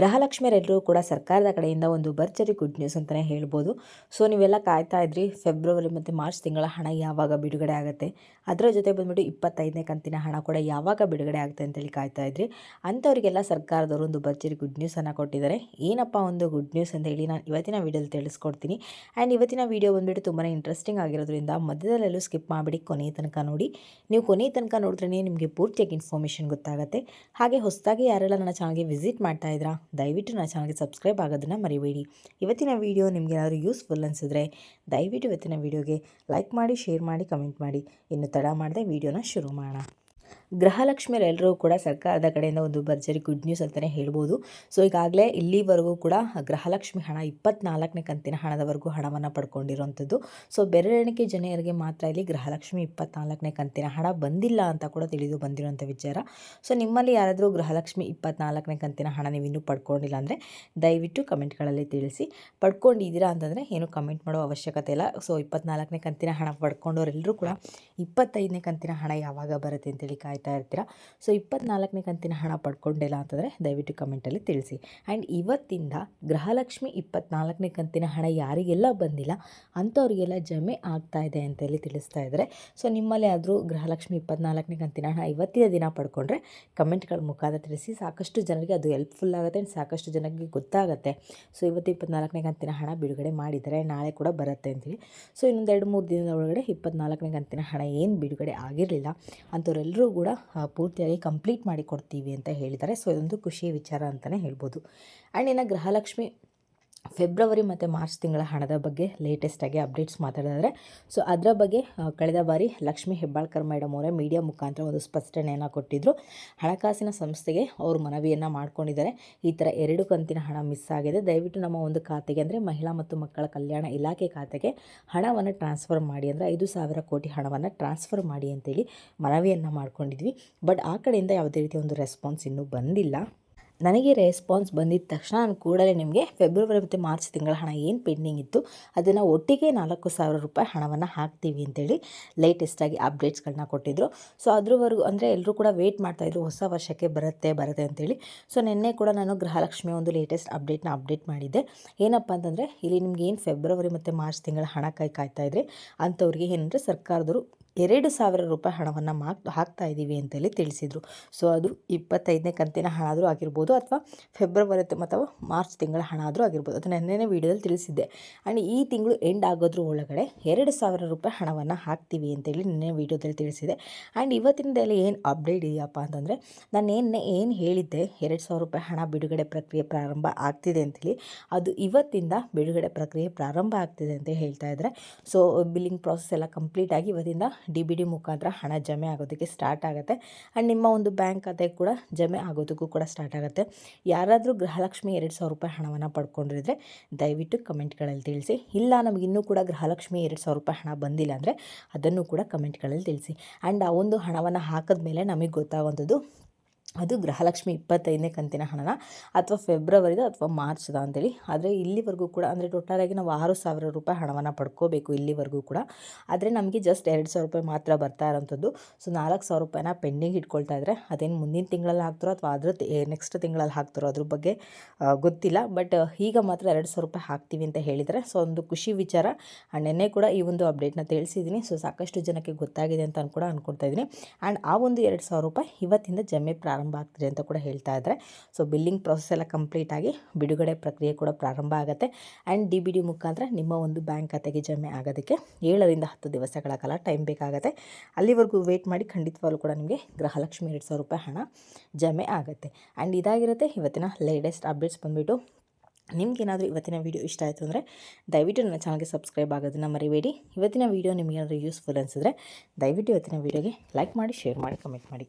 ಗೃಹಲಕ್ಷ್ಮಿಯರೆಲ್ಲರೂ ಕೂಡ ಸರ್ಕಾರದ ಕಡೆಯಿಂದ ಒಂದು ಭರ್ಜರಿ ಗುಡ್ ನ್ಯೂಸ್ ಅಂತಲೇ ಹೇಳ್ಬೋದು. ಸೊ ನೀವೆಲ್ಲ ಕಾಯ್ತಾ ಇದ್ರಿ ಫೆಬ್ರವರಿ ಮತ್ತು ಮಾರ್ಚ್ ತಿಂಗಳ ಹಣ ಯಾವಾಗ ಬಿಡುಗಡೆ ಆಗುತ್ತೆ? ಅದರ ಜೊತೆ ಬಂದುಬಿಟ್ಟು ಇಪ್ಪತ್ತೈದನೇ ಕಂತಿನ ಹಣ ಕೂಡ ಯಾವಾಗ ಬಿಡುಗಡೆ ಆಗುತ್ತೆ ಅಂತೇಳಿ ಕಾಯ್ತಾ ಇದ್ರಿ. ಅಂಥವರಿಗೆಲ್ಲ ಸರ್ಕಾರದವರು ಒಂದು ಭರ್ಜರಿ ಗುಡ್ ನ್ಯೂಸನ್ನು ಕೊಟ್ಟಿದ್ದಾರೆ. ಏನಪ್ಪ ಒಂದು ಗುಡ್ ನ್ಯೂಸ್ ಅಂತ ಹೇಳಿ ನಾನು ಇವತ್ತಿನ ವೀಡಿಯೋಲಿ ತಿಳಿಸ್ಕೊಡ್ತೀನಿ. ಆ್ಯಂಡ್ ಇವತ್ತಿನ ವೀಡಿಯೋ ಬಂದುಬಿಟ್ಟು ತುಂಬಾ ಇಂಟ್ರೆಸ್ಟಿಂಗ್ ಆಗಿರೋದ್ರಿಂದ ಮಧ್ಯದಲ್ಲೆಲ್ಲೂ ಸ್ಕಿಪ್ ಮಾಡಿಬಿಡಿ, ಕೊನೆಯ ತನಕ ನೋಡಿ. ನೀವು ಕೊನೆಯ ತನಕ ನೋಡಿದ್ರೆ ನಿಮಗೆ ಪೂರ್ತಿಯಾಗಿ ಇನ್ಫಾರ್ಮೇಷನ್ ಗೊತ್ತಾಗುತ್ತೆ. ಹಾಗೆ ಹೊಸದಾಗಿ ಯಾರೆಲ್ಲ ನನ್ನ ಚಾನಲ್ಗೆ ವಿಸಿಟ್ ಮಾಡ್ತಾ ಇದ್ರಾ ದಯವಿಟ್ಟು ನನ್ನ ಚಾನಲ್ಗೆ ಸಬ್ಸ್ಕ್ರೈಬ್ ಆಗೋದನ್ನು ಮರಿಬೇಡಿ. ಇವತ್ತಿನ ವೀಡಿಯೋ ನಿಮಗೆ ಏನಾದರೂ ಯೂಸ್ಫುಲ್ ಅನಿಸಿದ್ರೆ ದಯವಿಟ್ಟು ಇವತ್ತಿನ ವೀಡಿಯೋಗೆ ಲೈಕ್ ಮಾಡಿ, ಶೇರ್ ಮಾಡಿ, ಕಮೆಂಟ್ ಮಾಡಿ. ಇನ್ನು ತಡ ಮಾಡದೆ ವೀಡಿಯೋನ ಶುರು ಮಾಡೋಣ. ಗೃಹಲಕ್ಷ್ಮಿಯರೆಲ್ಲರೂ ಕೂಡ ಸರ್ಕಾರದ ಕಡೆಯಿಂದ ಒಂದು ಭರ್ಜರಿ ಗುಡ್ ನ್ಯೂಸ್ ಅಂತಲೇ ಹೇಳ್ಬೋದು. ಸೊ ಈಗಾಗಲೇ ಇಲ್ಲಿವರೆಗೂ ಕೂಡ ಗೃಹಲಕ್ಷ್ಮಿ ಹಣ ಇಪ್ಪತ್ನಾಲ್ಕನೇ ಕಂತಿನ ಹಣದವರೆಗೂ ಹಣವನ್ನು ಪಡ್ಕೊಂಡಿರುವಂಥದ್ದು. ಸೊ ಬೆರಳೆಣಿಕೆ ಜನರಿಗೆ ಮಾತ್ರ ಇಲ್ಲಿ ಗೃಹಲಕ್ಷ್ಮಿ ಇಪ್ಪತ್ನಾಲ್ಕನೇ ಕಂತಿನ ಹಣ ಬಂದಿಲ್ಲ ಅಂತ ಕೂಡ ತಿಳಿದು ಬಂದಿರುವಂಥ ವಿಚಾರ. ಸೊ ನಿಮ್ಮಲ್ಲಿ ಯಾರಾದರೂ ಗೃಹಲಕ್ಷ್ಮಿ ಇಪ್ಪತ್ನಾಲ್ಕನೇ ಕಂತಿನ ಹಣ ನೀವು ಇನ್ನೂ ಪಡ್ಕೊಂಡಿಲ್ಲ ಅಂದರೆ ದಯವಿಟ್ಟು ಕಮೆಂಟ್ಗಳಲ್ಲಿ ತಿಳಿಸಿ. ಪಡ್ಕೊಂಡಿದ್ದೀರಾ ಅಂತಂದರೆ ಏನು ಕಮೆಂಟ್ ಮಾಡೋ ಅವಶ್ಯಕತೆ ಇಲ್ಲ. ಸೊ ಇಪ್ಪತ್ನಾಲ್ಕನೇ ಕಂತಿನ ಹಣ ಪಡ್ಕೊಂಡವರೆಲ್ಲರೂ ಕೂಡ ಇಪ್ಪತ್ತೈದನೇ ಕಂತಿನ ಹಣ ಯಾವಾಗ ಬರುತ್ತೆ ಅಂತೇಳಿ ಕಾಯ್ತಾ ಇರ್ತೀರಾ? ಸೊ ಇಪ್ಪತ್ನಾಲ್ಕನೇ ಕಂತಿನ ಹಣ ಪಡ್ಕೊಂಡಿಲ್ಲ ಅಂತಂದರೆ ದಯವಿಟ್ಟು ಕಮೆಂಟಲ್ಲಿ ತಿಳಿಸಿ. ಆ್ಯಂಡ್ ಇವತ್ತಿಂದ ಗೃಹಲಕ್ಷ್ಮಿ ಇಪ್ಪತ್ನಾಲ್ಕನೇ ಕಂತಿನ ಹಣ ಯಾರಿಗೆಲ್ಲ ಬಂದಿಲ್ಲ, ಅಂಥವ್ರಿಗೆಲ್ಲ ಜಮೆ ಆಗ್ತಾ ಇದೆ ಅಂತೇಳಿ ತಿಳಿಸ್ತಾ ಇದ್ದಾರೆ. ಸೊ ನಿಮ್ಮಲ್ಲಿ ಆದರೂ ಗೃಹಲಕ್ಷ್ಮಿ ಇಪ್ಪತ್ನಾಲ್ಕನೇ ಕಂತಿನ ಹಣ ಇವತ್ತಿನ ದಿನ ಪಡ್ಕೊಂಡ್ರೆ ಕಮೆಂಟ್ಗಳ ಮುಖಾಂತರ ತಿಳಿಸಿ. ಸಾಕಷ್ಟು ಜನರಿಗೆ ಅದು ಹೆಲ್ಪ್ಫುಲ್ ಆಗುತ್ತೆ ಆ್ಯಂಡ್ ಸಾಕಷ್ಟು ಜನರಿಗೆ ಗೊತ್ತಾಗುತ್ತೆ. ಸೊ ಇವತ್ತು ಇಪ್ಪತ್ನಾಲ್ಕನೇ ಕಂತಿನ ಹಣ ಬಿಡುಗಡೆ ಮಾಡಿದ್ದಾರೆ ನಾಳೆ ಕೂಡ ಬರುತ್ತೆ ಅಂತೇಳಿ ಸೊ ಇನ್ನೊಂದು ಎರಡು ಮೂರು ದಿನದ ಒಳಗಡೆ ಇಪ್ಪತ್ನಾಲ್ಕನೇ ಕಂತಿನ ಹಣ ಏನು ಬಿಡುಗಡೆ ಆಗಿರಲಿಲ್ಲ, ಅಂಥವರೆಲ್ಲರೂ ಕೂಡ ಪೂರ್ತಿಯಾಗಿ ಕಂಪ್ಲೀಟ್ ಮಾಡಿಕೊಡ್ತೀವಿ ಅಂತ ಹೇಳಿದ್ದಾರೆ. ಸೊ ಇದೊಂದು ಖುಷಿಯ ವಿಚಾರ ಅಂತಲೇ ಹೇಳ್ಬೋದು. ಆ್ಯಂಡ್ ಇನ್ನು ಗೃಹಲಕ್ಷ್ಮಿ ಫೆಬ್ರವರಿ ಮತ್ತು ಮಾರ್ಚ್ ತಿಂಗಳ ಹಣದ ಬಗ್ಗೆ ಲೇಟೆಸ್ಟಾಗಿ ಅಪ್ಡೇಟ್ಸ್ ಮಾತಾಡಿದ್ರೆ. ಸೊ ಅದರ ಬಗ್ಗೆ ಕಳೆದ ಬಾರಿ ಲಕ್ಷ್ಮಿ ಹೆಬ್ಬಾಳ್ಕರ್ ಮೇಡಮ್ ಅವರೇ ಮೀಡಿಯಾ ಮುಖಾಂತರ ಒಂದು ಸ್ಪಷ್ಟನೆಯನ್ನು ಕೊಟ್ಟಿದ್ದರು ಹಣಕಾಸಿನ ಸಂಸ್ಥೆಗೆ ಅವರು ಮನವಿಯನ್ನು ಮಾಡ್ಕೊಂಡಿದ್ದಾರೆ. ಈ ಥರ ಎರಡು ಕಂತಿನ ಹಣ ಮಿಸ್ ಆಗಿದೆ. ದಯವಿಟ್ಟು ನಮ್ಮ ಒಂದು ಖಾತೆಗೆ ಅಂದರೆ ಮಹಿಳಾ ಮತ್ತು ಮಕ್ಕಳ ಕಲ್ಯಾಣ ಇಲಾಖೆ ಖಾತೆಗೆ ಹಣವನ್ನು ಟ್ರಾನ್ಸ್ಫರ್ ಮಾಡಿ ಅಂದರೆ ಐದು ಸಾವಿರ ಕೋಟಿ ಹಣವನ್ನು ಟ್ರಾನ್ಸ್ಫರ್ ಮಾಡಿ ಅಂತೇಳಿ ಮನವಿಯನ್ನು ಮಾಡ್ಕೊಂಡಿದ್ವಿ. ಬಟ್ ಆ ಕಡೆಯಿಂದ ಯಾವುದೇ ರೀತಿಯ ಒಂದು ರೆಸ್ಪಾನ್ಸ್ ಇನ್ನೂ ಬಂದಿಲ್ಲ. ನನಗೆ ರೆಸ್ಪಾನ್ಸ್ ಬಂದಿದ್ದ ತಕ್ಷಣ ನಾನು ಕೂಡಲೇ ನಿಮಗೆ ಫೆಬ್ರವರಿ ಮತ್ತು ಮಾರ್ಚ್ ತಿಂಗಳ ಹಣ ಏನು ಪೆಂಡಿಂಗ್ ಇತ್ತು, ಅದನ್ನು ಒಟ್ಟಿಗೆ ನಾಲ್ಕು ಸಾವಿರ ರೂಪಾಯಿ ಹಣವನ್ನು ಹಾಕ್ತೀವಿ ಅಂತೇಳಿ ಲೇಟೆಸ್ಟಾಗಿ ಅಪ್ಡೇಟ್ಸ್ಗಳನ್ನ ಕೊಟ್ಟಿದ್ದರು ಸೊ ಅದ್ರವರೆಗೂ ಅಂದರೆ ಎಲ್ಲರೂ ಕೂಡ ವೆಯ್ಟ್ ಮಾಡ್ತಾಯಿದ್ರು ಹೊಸ ವರ್ಷಕ್ಕೆ ಬರುತ್ತೆ ಬರುತ್ತೆ ಅಂತೇಳಿ. ಸೊ ನಿನ್ನೆ ಕೂಡ ನಾನು ಗೃಹಲಕ್ಷ್ಮಿ ಒಂದು ಲೇಟೆಸ್ಟ್ ಅಪ್ಡೇಟ್ನ ಅಪ್ಡೇಟ್ ಮಾಡಿದ್ದೆ. ಏನಪ್ಪ ಅಂತಂದರೆ, ಇಲ್ಲಿ ನಿಮ್ಗೆ ಏನು ಫೆಬ್ರವರಿ ಮತ್ತು ಮಾರ್ಚ್ ತಿಂಗಳ ಹಣ ಕೈ ಕಾಯ್ತಾ ಇದ್ದರೆ ಅಂಥವ್ರಿಗೆ ಏನಂದರೆ ಸರ್ಕಾರದವರು ಎರಡು ಸಾವಿರ ರೂಪಾಯಿ ಹಣವನ್ನು ಮಾಕ್, ಹಾಕ್ತಾ ಇದ್ದೀವಿ ಅಂತೇಳಿ ತಿಳಿಸಿದರು. ಸೊ, ಅದು ಇಪ್ಪತ್ತೈದನೇ ಕಂತಿನ ಹಣ ಆದರೂ ಆಗಿರ್ಬೋದು ಅಥವಾ ಫೆಬ್ರವರಿ ಅಥವಾ ಮಾರ್ಚ್ ತಿಂಗಳ ಹಣ ಆದರೂ ಆಗಿರ್ಬೋದು. ಅದು ನೆನ್ನೆ ವೀಡಿಯೋದಲ್ಲಿ ತಿಳಿಸಿದ್ದೆ. ಆ್ಯಂಡ್ ಈ ತಿಂಗಳು ಎಂಡ್ ಆಗೋದ್ರ ಒಳಗಡೆ ಎರಡು ಸಾವಿರ ರೂಪಾಯಿ ಹಣವನ್ನು ಹಾಕ್ತೀವಿ ಅಂತೇಳಿ ನಿನ್ನೆ ವೀಡಿಯೋದಲ್ಲಿ ತಿಳಿಸಿದೆ ಆ್ಯಂಡ್ ಇವತ್ತಿನದಲ್ಲಿ ಏನು ಅಪ್ಡೇಟ್ ಇದೆಯಪ್ಪ ಅಂತಂದರೆ, ನಾನು ಏನು ಏನು ಹೇಳಿದ್ದೆ, ಎರಡು ಸಾವಿರ ರೂಪಾಯಿ ಹಣ ಬಿಡುಗಡೆ ಪ್ರಕ್ರಿಯೆ ಪ್ರಾರಂಭ ಆಗ್ತಿದೆ ಅಂತೇಳಿ, ಅದು ಇವತ್ತಿಂದ ಬಿಡುಗಡೆ ಪ್ರಕ್ರಿಯೆ ಪ್ರಾರಂಭ ಆಗ್ತಿದೆ ಅಂತ ಹೇಳ್ತಾ ಇದ್ದಾರೆ. ಸೊ ಬಿಲ್ಲಿಂಗ್ ಪ್ರಾಸೆಸ್ ಎಲ್ಲ ಕಂಪ್ಲೀಟಾಗಿ ಇವತ್ತಿಂದ ಡಿ ಬಿ ಡಿ ಮುಖಾಂತರ ಹಣ ಜಮೆ ಆಗೋದಕ್ಕೆ ಸ್ಟಾರ್ಟ್ ಆಗುತ್ತೆ. ಆ್ಯಂಡ್ ನಿಮ್ಮ ಒಂದು ಬ್ಯಾಂಕ್ ಖಾತೆಗೆ ಕೂಡ ಜಮೆ ಆಗೋದಕ್ಕೂ ಕೂಡ ಸ್ಟಾರ್ಟ್ ಆಗುತ್ತೆ. ಯಾರಾದರೂ ಗೃಹಲಕ್ಷ್ಮಿ ಎರಡು ಸಾವಿರ ರೂಪಾಯಿ ಹಣವನ್ನು ಪಡ್ಕೊಂಡಿದ್ರೆ ದಯವಿಟ್ಟು ಕಮೆಂಟ್ಗಳಲ್ಲಿ ತಿಳಿಸಿ. ಇಲ್ಲ, ನಮಗೆ ಇನ್ನೂ ಕೂಡ ಗೃಹಲಕ್ಷ್ಮಿ ಎರಡು ಸಾವಿರ ರೂಪಾಯಿ ಹಣ ಬಂದಿಲ್ಲ ಅಂದರೆ ಅದನ್ನು ಕೂಡ ಕಮೆಂಟ್ಗಳಲ್ಲಿ ತಿಳಿಸಿ. ಆ್ಯಂಡ್ ಆ ಒಂದು ಹಣವನ್ನು ಹಾಕಿದ ಮೇಲೆ ನಮಗೆ ಗೊತ್ತಾಗುವಂಥದ್ದು ಅದು ಗೃಹಲಕ್ಷ್ಮಿ ಇಪ್ಪತ್ತೈದನೇ ಕಂತಿನ ಹಣನ ಅಥವಾ ಫೆಬ್ರವರಿದ ಅಥವಾ ಮಾರ್ಚ್ದ ಅಂತೇಳಿ. ಆದರೆ ಇಲ್ಲಿವರೆಗೂ ಕೂಡ ಅಂದರೆ ಆಗಿ ನಾವು ಆರು ಸಾವಿರ ರೂಪಾಯಿ ಹಣವನ್ನು ಪಡ್ಕೋಬೇಕು ಇಲ್ಲಿವರೆಗೂ ಕೂಡ. ಆದರೆ ನಮಗೆ ಜಸ್ಟ್ ಎರಡು ಸಾವಿರ ರೂಪಾಯಿ ಮಾತ್ರ ಬರ್ತಾ ಇರೋಂಥದ್ದು. ಸೊ ನಾಲ್ಕು ಸಾವಿರ ರೂಪಾಯಿನ ಪೆಂಡಿಂಗ್ ಇಟ್ಕೊಳ್ತಾ ಇದ್ದರೆ ಅದೇನು ಮುಂದಿನ ತಿಂಗಳಲ್ಲಿ ಹಾಕ್ತಾರೋ ಅಥವಾ ಅದ್ರ ನೆಕ್ಸ್ಟ್ ತಿಂಗಳಲ್ಲಿ ಹಾಕ್ತಾರೋ ಅದ್ರ ಬಗ್ಗೆ ಗೊತ್ತಿಲ್ಲ. ಬಟ್ ಈಗ ಮಾತ್ರ ಎರಡು ಸಾವಿರ ರೂಪಾಯಿ ಹಾಕ್ತೀವಿ ಅಂತ ಹೇಳಿದರೆ ಸೊ ಒಂದು ಖುಷಿ ವಿಚಾರ. ನೆನ್ನೆ ಕೂಡ ಈ ಒಂದು ಅಪ್ಡೇಟ್ನ ತಿಳಿಸಿದ್ದೀನಿ. ಸೊ ಸಾಕಷ್ಟು ಜನಕ್ಕೆ ಗೊತ್ತಾಗಿದೆ ಅಂತ ಕೂಡ ಅನ್ಕೊಳ್ತಾ ಇದ್ದೀನಿ. ಆ್ಯಂಡ್ ಆ ಒಂದು ಎರಡು ಸಾವಿರ ರೂಪಾಯಿ ಇವತ್ತಿಂದ ಜಮೆ ಪ್ರಾರಂಭ ಪ್ರಾರಂಭ ಆಗ್ತಿದೆ ಅಂತ ಕೂಡ ಹೇಳ್ತಾ ಇದ್ದಾರೆ. ಸೊ ಬಿಲ್ಲಿಂಗ್ ಪ್ರೊಸೆಸ್ ಎಲ್ಲ ಕಂಪ್ಲೀಟ್ ಆಗಿ ಬಿಡುಗಡೆ ಪ್ರಕ್ರಿಯೆ ಕೂಡ ಪ್ರಾರಂಭ ಆಗುತ್ತೆ. ಆ್ಯಂಡ್ ಡಿ ಬಿ ಡಿ ಮುಖಾಂತರ ನಿಮ್ಮ ಒಂದು ಬ್ಯಾಂಕ್ ಖಾತೆಗೆ ಜಮೆ ಆಗೋದಕ್ಕೆ ಏಳರಿಂದ ಹತ್ತು ದಿವಸಗಳ ಕಾಲ ಟೈಮ್ ಬೇಕಾಗುತ್ತೆ. ಅಲ್ಲಿವರೆಗೂ ವೇಟ್ ಮಾಡಿ ಖಂಡಿತವಾಗ್ಲೂ ಕೂಡ ನಿಮಗೆ ಗೃಹಲಕ್ಷ್ಮಿ ಎರಡು ಸಾವಿರ ರೂಪಾಯಿ ಹಣ ಜಮೆ ಆಗುತ್ತೆ. ಆ್ಯಂಡ್ ಇದಾಗಿರುತ್ತೆ ಇವತ್ತಿನ ಲೇಟೆಸ್ಟ್ ಅಪ್ಡೇಟ್ಸ್ ಬಂದುಬಿಟ್ಟು. ನಿಮ್ಗೇನಾದರೂ ಇವತ್ತಿನ ವೀಡಿಯೋ ಇಷ್ಟ ಆಯಿತು ಅಂದರೆ ದಯವಿಟ್ಟು ನನ್ನ ಚಾನಲ್ಗೆ ಸಬ್ಸ್ಕ್ರೈಬ್ ಆಗೋದನ್ನು ಮರಿಬೇಡಿ. ಇವತ್ತಿನ ವೀಡಿಯೋ ನಿಮಗೇನಾದರೂ ಯೂಸ್ಫುಲ್ ಅನಿಸಿದ್ರೆ ದಯವಿಟ್ಟು ಇವತ್ತಿನ ವೀಡಿಯೋಗೆ ಲೈಕ್ ಮಾಡಿ ಶೇರ್ ಮಾಡಿ ಕಮೆಂಟ್ ಮಾಡಿ.